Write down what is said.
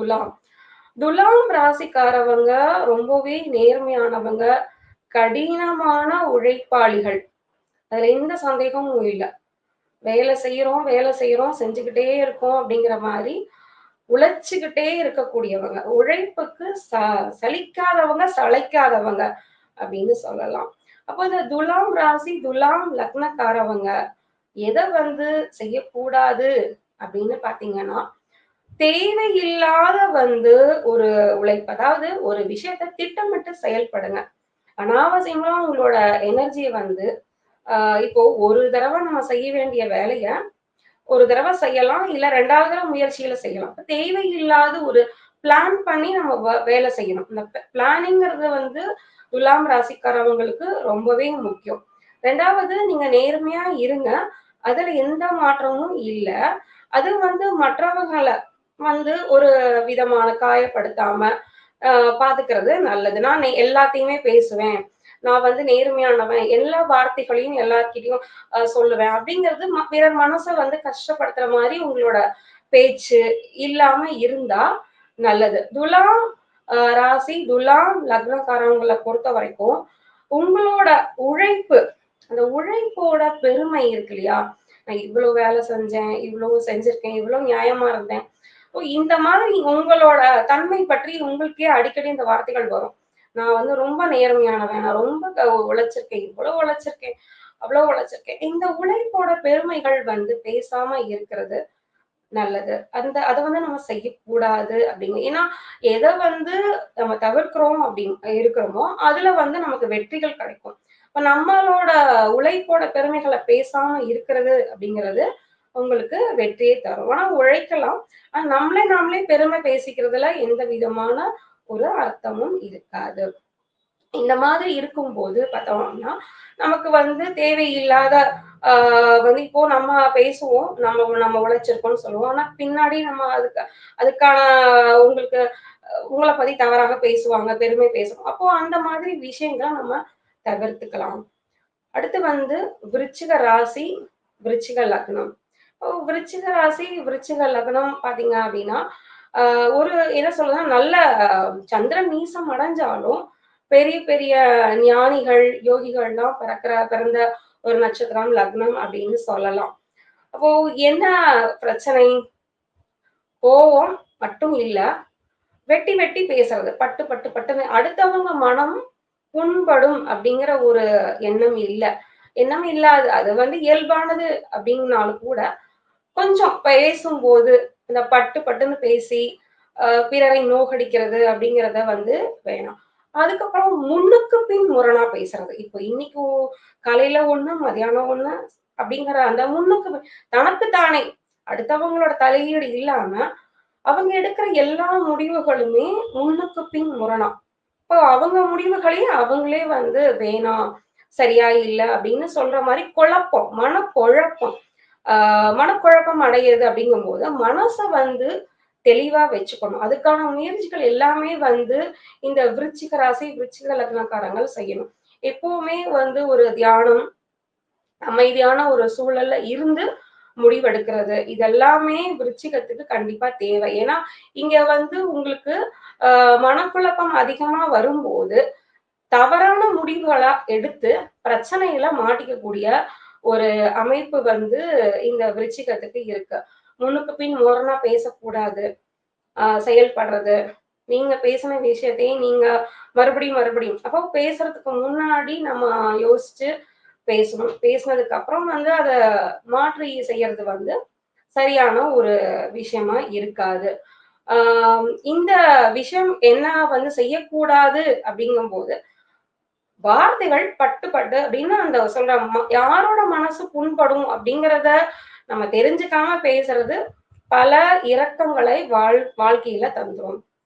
துலாம் துலாம் ராசிக்காரவங்க ரொம்பவே நேர்மையானவங்க கடினமான உழைப்பாளிகள். அதுல எந்த சந்தேகமும் இல்லை. வேலை செய்யறோம் வேலை செய்யறோம் செஞ்சுக்கிட்டே இருக்கோம் அப்படிங்கிற மாதிரி உழைச்சுக்கிட்டே இருக்கக்கூடியவங்க. உழைப்புக்கு ச சலிக்காதவங்க சளைக்காதவங்க அப்படின்னு சொல்லலாம். அப்போ இந்த துலாம் ராசி துலாம் லக்னக்காரவங்க எதை வந்து செய்யக்கூடாது அப்படின்னு பாத்தீங்கன்னா தேவையில்லாத வந்து ஒரு உழைப்பு அதாவது ஒரு விஷயத்த திட்டமிட்டு செயல்படுங்க. அனாவசியமா உங்களோட எனர்ஜியை வந்து ஆஹ் இப்போ ஒரு தடவை நம்ம செய்ய வேண்டிய வேலைய ஒரு தடவை செய்யலாம் இல்ல ரெண்டாவது தடவை முயற்சியில செய்யலாம். தேவையில்லாத ஒரு பிளான் பண்ணி நம்ம வேலை செய்யணும். இந்த பிளானிங்கிறது வந்து துலாம் ராசிக்காரவங்களுக்கு ரொம்பவே முக்கியம். ரெண்டாவது நீங்க நேர்மையா இருங்க. அதுல எந்த மாற்றமும் இல்லை. அது வந்து மற்றவங்களை வந்து ஒரு விதமான காயப்படுத்தாம ஆஹ் பாத்துக்கிறது நல்லது. நான் எல்லாத்தையுமே பேசுவேன். நான் வந்து நேர்மையானவன். எல்லா வார்த்தைகளையும் எல்லார்கிட்டையும் சொல்லுவேன். அப்படிங்கிறது பிறர் மனசை வந்து கஷ்டப்படுத்துற மாதிரி உங்களோட பேச்சு இல்லாம இருந்தா நல்லது. துலாம் ராசி துலாம் லக்னக்காரவங்களை பொறுத்த வரைக்கும் உங்களோட உழைப்பு அந்த உழைப்போட பெருமை இருக்கு இல்லையா? நான் இவ்வளவு வேலை செஞ்சேன் இவ்வளவு செஞ்சிருக்கேன் இவ்வளவு நியாயமா இருந்தேன். இந்த மாதிரி உங்களோட தன்மை பற்றி உங்களுக்கே அடிக்கடி இந்த வார்த்தைகள் வரும். நான் வந்து ரொம்ப நேர்மையானவன் நான் ரொம்ப உழைச்சிருக்கேன் இவ்வளவு உழைச்சிருக்கேன் அவ்வளவு உழைச்சிருக்கேன். இந்த உழைப்போட பெருமைகள் வந்து பேசாம இருக்கிறது நல்லது. அந்த அதை வந்து நம்ம செய்யக்கூடாது அப்படிங்க ஏன்னா எதை வந்து நம்ம தவிர்க்கிறோம் அப்படின்னு இருக்கிறோமோ அதுல வந்து நமக்கு வெற்றிகள் கிடைக்கும். இப்ப நம்மளோட உழைப்போட பெருமைகளை பேசாம இருக்கிறது அப்படிங்கிறது உங்களுக்கு வெற்றியை தரும். ஆனா உழைக்கலாம். ஆனா நம்மளே நாமளே பெருமை பேசிக்கிறதுல எந்த விதமான ஒரு அர்த்தமும் இருக்காது. இந்த மாதிரி இருக்கும்போது பார்த்தோம்னா நமக்கு வந்து தேவையில்லாத ஆஹ் வந்து இப்போ நம்ம பேசுவோம் நம்ம நம்ம உழைச்சிருக்கோம்னு சொல்லுவோம். ஆனா பின்னாடி நம்ம அதுக்கு அதுக்கான உங்களுக்கு உங்களை பத்தி தவறாக பேசுவாங்க பெருமை பேசுவோம் அப்போ அந்த மாதிரி விஷயங்களை நம்ம தவிர்த்துக்கலாம். அடுத்து வந்து விருச்சிக ராசி விருச்சிக லக்னம். விருச்சிக ராசி விருச்சிக லக்னம் பாத்தீங்க அப்படின்னா ஒரு என்ன சொல்லுதுன்னா நல்ல சந்திரன் நீசம் அடைஞ்சாலும் பெரிய பெரிய ஞானிகள் யோகிகள்லாம் பிறக்கிற பிறந்த ஒரு நட்சத்திரம் லக்னம் அப்படின்னு சொல்லலாம். அப்போ என்ன பிரச்சனை? கோவம் மட்டும் இல்ல. வெட்டி வெட்டி பேசுறது. பட்டு பட்டு பட்டுன்னு அடுத்தவங்க மனம் புண்படும் அப்படிங்கிற ஒரு எண்ணம் இல்லை. எண்ணம் இல்லாது அது வந்து இயல்பானது அப்படின்னாலும் கூட கொஞ்சம் பேசும்போது இந்த பட்டு பட்டுன்னு பேசி பிறரை நோகடிக்கிறது அப்படிங்கிறத வந்து வேணாம். அதுக்கப்புறம் முன்னுக்கு பின் முரணா பேசுறது. இப்போ இன்னைக்கு காலையில ஒண்ணு மதியானம் ஒண்ணு அப்படிங்கிற அந்த முன்னுக்கு தனக்கு தானே. அடுத்தவங்களோட தலையீடு இல்லாம அவங்க எடுக்கிற எல்லா முடிவுகளுமே முன்னுக்கு பின் முரணா. இப்போ அவங்க முடிவுகளையும் அவங்களே வந்து வேணாம் சரியா இல்லை அப்படின்னு சொல்ற மாதிரி குழப்பம் மன குழப்பம் மனக்குழப்பம் அடையுது அப்படிங்கும் போது மனசை வந்து தெளிவா வச்சுக்கணும். அதுக்கான முயற்சிகள் எல்லாமே வந்து இந்த விருச்சிக ராசி விருச்சிக லக்னக்காரங்கள் செய்யணும். எப்பவுமே வந்து ஒரு தியானம் அமைதியான ஒரு சூழல்ல இருந்து முடிவெடுக்கிறது. இதெல்லாமே விருச்சிகத்துக்கு கண்டிப்பா தேவை. ஏன்னா இங்க வந்து உங்களுக்கு ஆஹ் மனக்குழப்பம் அதிகமா வரும்போது தவறான முடிவுகளா எடுத்து பிரச்சனையில மாட்டிக்கக்கூடிய ஒரு அமைப்பு வந்து இந்த விருச்சிகத்துக்கு இருக்கு. முன்னுக்கு பின் முரணா பேசக்கூடாது ஆஹ் செயல்படுறது. நீங்க பேசின விஷயத்தையும் நீங்க மறுபடியும் மறுபடியும். அப்போ பேசுறதுக்கு முன்னாடி நம்ம யோசிச்சு பேசணும். பேசினதுக்கு அப்புறம் வந்து அதை மாற்றி செய்யறது வந்து சரியான ஒரு விஷயமா இருக்காது. ஆஹ் இந்த விஷயம் என்ன வந்து செய்யக்கூடாது அப்படிங்கும் போது வார்த்தைகள் பட்டு பட்டு அப்படின்னு அந்த சொல்ற யாரோட மனசு புண்படும் அப்படிங்கிறத நம்ம தெரிஞ்சுக்காம பேசுறது பல இரக்கங்களை வாழ் வாழ்க்கையில தந்துரும்.